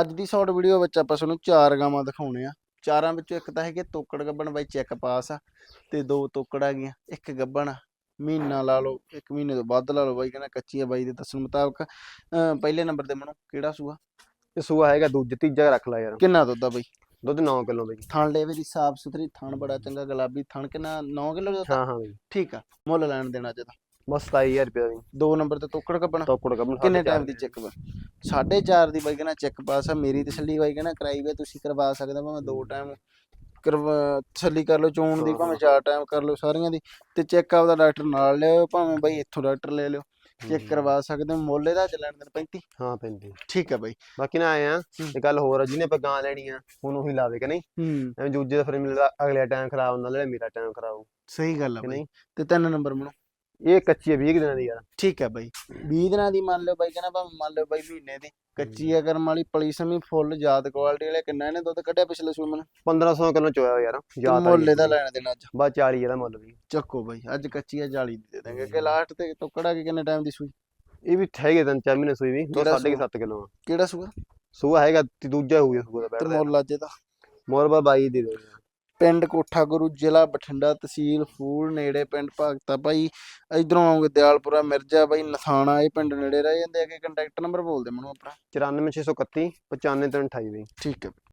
ਅੱਜ ਦੀ short video ਵਿੱਚ ਆਪਾਂ ਤੁਹਾਨੂੰ ਚਾਰ ਗਾਵਾਂ ਦਿਖਾਉਣੇ ਆ। ਚਾਰਾਂ ਵਿੱਚੋਂ ਇੱਕ ਤਾਂ ਹੈਗੀ ਤੋਕੜ ਗੱਬਣ ਬਾਈ ਚੈੱਕ ਪਾਸ ਆ ਤੇ ਦੋ ਤੋਕੜ ਆ ਗਈਆਂ ਇੱਕ ਗੱਬਣ ਮਹੀਨਾ ਲਾ ਲਓ ਇੱਕ ਮਹੀਨੇ ਤੋਂ ਵੱਧ ਲਾ ਲਓ ਬਾਈ ਕਹਿੰਦਾ ਕੱਚੀ ਆ ਬਾਈ ਦੇ ਦੱਸਣ ਮੁਤਾਬਕ। ਪਹਿਲੇ ਨੰਬਰ ਤੇ ਮਨੋ ਕਿਹੜਾ ਸੂਆ? ਤੇ ਸੂਆ ਹੈਗਾ ਦੂਜਾ ਤੀਜਾ ਰੱਖ ਲੈ ਯਾਰ। ਕਿੰਨਾ ਦੁੱਧ ਆ ਬਾਈ? ਦੁੱਧ 9 ਕਿਲੋ ਬਈ। ਥਣ ਲੇਵੇ ਦੀ ਸਾਫ਼ ਸੁਥਰੀ ਥਣ ਬੜਾ ਚੰਗਾ ਗੁਲਾਬੀ ਥਣ ਕਿੰਨਾ 9 ਕਿਲੋ ਦਾ ਹਾਂ ਹਾਂ ਬਈ। ਠੀਕ ਆ ਮੁੱਲ ਲੈਣ ਦੇਣਾ ਅੱਜ ਦਾ ਬਸ 27000 ਰੁਪਏ ਦੀ ਦੋ ਨੰਬਰ ਤੇ ਤੋਕੜ ਗੱਬਣ ਤੋਕੜ ਕਬਨ ਕਿੰਨੇ ਟਾਈਮ ਦੀ ਚੈੱਕ ਵਾ? 4.5 ਦੀ ਬਾਈ ਕਹਿੰਦਾ ਚੈੱਕ ਪਾਸ ਆ ਮੇਰੀ ਤਸੱਲੀ ਬਾਈ ਕਹਿੰਦਾ ਕਰਾਈ ਵੇ ਤੁਸੀਂ ਕਰਵਾ ਸਕਦੇ ਹੋ ਭਾਵੇਂ ਦੋ ਟਾਈਮ ਕਰਵਾ ਤਸੱਲੀ ਕਰ ਲਓ ਚੋਣ ਦੀ ਹਾਂ, ਭਾਵੇਂ ਹਾਂ। ਚਾਰ ਟਾਈਮ ਕਰ ਲਓ ਸਾਰੀਆਂ ਦੀ। ਤੇ ਚੈੱਕ ਆਪਦਾ ਡਾਕਟਰ ਨਾਲ ਲਿਓ ਭਾਵੇਂ ਬਾਈ ਇੱਥੋਂ ਡਾਕਟਰ ਲੈ ਲਿਓ। ਚੈੱਕ ਕਰਵਾ ਸਕਦੇ ਹੋ ਮੁੱਲ ਇਹਦਾ ਚੱਲਣ ਦੇ 35 ਹਾਂ ਪੈਂਦੀ ਠੀਕ ਆ ਬਾਈ। ਬਾਕੀ ਨਾ ਆਏ ਆ ਹੂੰ। ਇਹ ਗੱਲ ਹੋਰ ਆ ਜਿਹਨੇ ਆਪਾਂ ਗਾਂ ਲੈਣੀ ਆ ਹੁਣ ਉਹੀ ਲਾਵੇ ਕਿ ਨਹੀਂ? ਹੂੰ। ਐਵੇਂ ਦੂਜੇ ਦਾ ਫਿਰ ਮਿਲਦਾ ਅਗਲੇ ਟਾਈਮ ਖਰਾਬ ਹੁੰਦਾ ਜਿਹੜਾ ਮੇਰਾ ਟਾਈਮ ਖਰਾਬ ਸਹੀ ਗੱਲ ਆ ਬਾਈ। ਤੇ ਤਿੰਨ ਨੰਬਰ ਮਨੋ ਇਹ ਕੱਚੀ ਹੈ 20 ਕੁ ਦਿਨਾਂ ਦੀ ਯਾਰ। ਠੀਕ ਆ ਬਾਈ। 20 ਦਿਨਾਂ ਦੀ ਮੰਨ ਲਿਓ ਬਾਈ ਕਹਿੰਦਾ ਭਾਵੇਂ ਮੰਨ ਲਿਓ ਬਾਈ ਮਹੀਨੇ ਦੀ। ਕੱਚੀ ਆ ਕਰਮ ਵਾਲੀ ਪਲੀ ਸਮੀ ਫੁੱਲ ਯਾਦ ਕੁਆਲਿਟੀ ਵਾਲੇ ਕਿੰਨਾ ਇਹਨੇ ਦੁੱਧ ਕੱਢਿਆ ਪਿਛਲੇ ਸੂਮਨ 1500 ਕਿਲੋ ਚੋਇਆ ਯਾਰ ਯਾਦ ਮੁੱਲ ਇਹਦਾ ਲੈਣ ਦੇਣਾ ਅੱਜ। ਬਸ 40 ਇਹਦਾ ਮੁੱਲ ਵੀ। ਚੱਕੋ ਬਾਈ ਅੱਜ ਕੱਚੀ ਆ ਜਾਲੀ ਦੀ ਦੇ ਦਾਂਗੇ ਕਿ ਲਾਸਟ ਤੇ ਟੁਕੜਾ ਕਿ ਕਿੰਨੇ ਟਾਈਮ ਦੀ ਸੂਈ? ਇਹ ਵੀ ਹੈਗੇ ਤਿੰਨ ਚਾਰ ਮਹੀਨੇ ਸੂਈ ਵੀ ਦੋ ਕਿਹੜਾ ਸਾਢੇ ਕੁ ਸੂਆ? ਸੱਤ ਕਿਲੋ ਕਿਹੜਾ ਸੂਆ? ਸੂਆ ਹੈਗਾ ਤੇ ਦੂਜਾ ਹੋਊਗਾ ਸੂਆ ਦਾ ਤੇ ਬੈਠਦਾ ਮੁੱਲ ਅੱਜ ਇਹਦਾ ਮੋਰ ਬਾ 22 ਦੇ ਦੇ ਪਿੰਡ ਕੋਠਾ ਗੁਰੂ ਜ਼ਿਲ੍ਹਾ ਬਠਿੰਡਾ ਤਹਿਸੀਲ ਫੂਲ ਨੇੜੇ ਪਿੰਡ ਭਗਤਾ। ਭਾਈ ਇਧਰੋਂ ਆਉਂਗੇ ਦਿਆਲਪੁਰਾ ਮਿਰਜ਼ਾ ਬਾਈ ਨਥਾਣਾ ਇਹ ਪਿੰਡ ਨੇੜੇ ਰਹਿ ਜਾਂਦੇ ਆ। ਕਿ ਕੰਟੈਕਟ ਨੰਬਰ ਬੋਲਦੇ ਮੈਨੂੰ ਆਪਣਾ। 94631 95328 ਬਈ। ਠੀਕ ਹੈ।